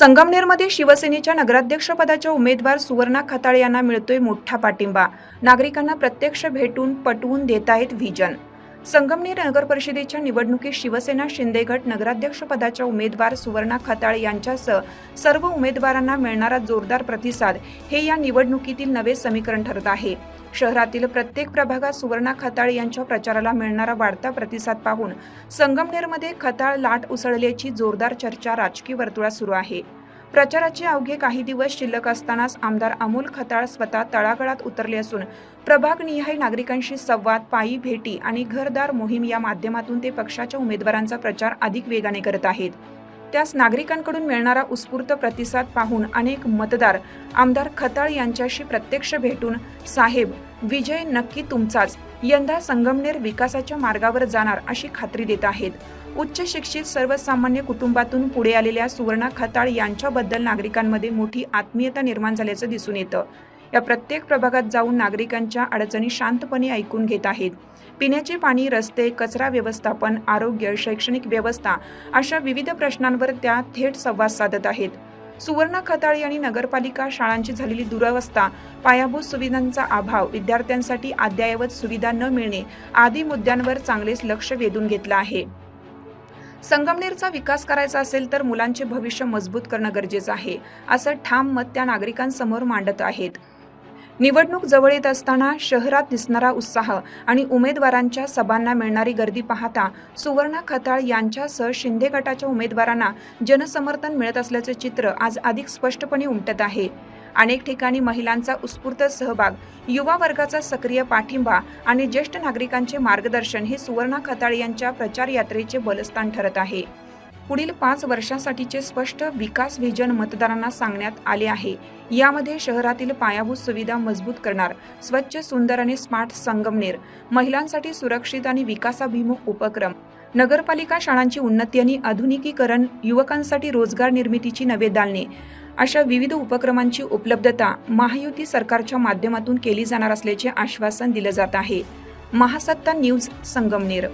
संगमनेरमध्ये शिवसेनेच्या नगराध्यक्षपदाच्या उमेदवार सुवर्णा खताळे यांना मिळतोय मोठा पाठिंबा. नागरिकांना प्रत्यक्ष भेटून पटवून देत आहेत व्हिजन. संगमनेर नगर परिषदेच्या निवडणुकीत शिवसेना शिंदेगट नगराध्यक्षपदाच्या उमेदवार सुवर्णा खताळे यांच्यासह सर्व उमेदवारांना मिळणारा जोरदार प्रतिसाद हे या निवडणुकीतील नवे समीकरण ठरत आहे. शहरातील प्रत्येक प्रभागात सुवर्णा खताळ यांच्या प्रचाराला मिळणारा वाढता प्रतिसाद पाहून संगमनेरमध्ये खताळ लाट उसळल्याची जोरदार चर्चा राजकीय वर्तुळात सुरू आहे. प्रचाराचे अवघे काही दिवस शिल्लक असतानाच आमदार अमोल खताळ स्वतः तळागळात उतरले असून प्रभागनिहाय नागरिकांशी संवाद पायी भेटी आणि घरदार मोहीम या माध्यमातून ते पक्षाच्या उमेदवारांचा प्रचार अधिक वेगाने करत आहेत. त्यास नागरिकांकडून मिळणारा उत्स्फूर्त प्रतिसाद पाहून अनेक मतदार आमदार खताळ यांच्याशी प्रत्यक्ष भेटून साहेब विजय नक्की तुमचाच. यंदा संगमनेर विकासाच्या मार्गावर जाणार अशी खात्री देत आहेत. उच्च शिक्षित सर्वसामान्य कुटुंबातून पुढे आलेल्या सुवर्णा खताळ यांच्याबद्दल नागरिकांमध्ये मोठी आत्मीयता निर्माण झाल्याचं दिसून येतं. या प्रत्येक प्रभागात जाऊन नागरिकांच्या अडचणी शांतपणे ऐकून घेत आहेत. पिण्याचे पाणी रस्ते कचरा व्यवस्थापन आरोग्य शैक्षणिक व्यवस्था अशा विविध प्रश्नांवर त्या थेट संवाद साधत आहेत. सुवर्ण खताळी आणि नगरपालिका शाळांची झालेली दुरावस्था पायाभूत सुविधांचा अभाव विद्यार्थ्यांसाठी अद्ययावत सुविधा न मिळणे आदी मुद्द्यांवर चांगलेच लक्ष वेधून घेतलं आहे. संगमनेरचा विकास करायचा असेल तर मुलांचे भविष्य मजबूत करणं गरजेचं आहे असं ठाम मत त्या नागरिकांसमोर मांडत आहेत. निवडणूक जवळ येत असताना शहरात दिसणारा उत्साह आणि उमेदवारांच्या सभांना मिळणारी गर्दी पाहता सुवर्णा खताळ यांच्यासह शिंदे गटाच्या उमेदवारांना जनसमर्थन मिळत असल्याचे चित्र आज अधिक स्पष्टपणे उमटत आहे. अनेक ठिकाणी महिलांचा उत्स्फूर्त सहभाग युवा वर्गाचा सक्रिय पाठिंबा आणि ज्येष्ठ नागरिकांचे मार्गदर्शन हे सुवर्णा खताळ यांच्या प्रचार यात्रेचे बलस्थान ठरत आहे. पुढील पाच वर्षांसाठीचे स्पष्ट विकास व्हिजन मतदारांना सांगण्यात आले आहे. यामध्ये शहरातील पायाभूत सुविधा मजबूत करणार स्वच्छ सुंदर आणि स्मार्ट संगमनेर महिलांसाठी सुरक्षित आणि विकासाभिमुख उपक्रम नगरपालिका शाळांची उन्नती आणि आधुनिकीकरण युवकांसाठी रोजगार निर्मितीची नवे दालने अशा विविध उपक्रमांची उपलब्धता महायुती सरकारच्या माध्यमातून केली जाणार असल्याचे आश्वासन दिलं जात आहे. महासत्ता न्यूज संगमनेर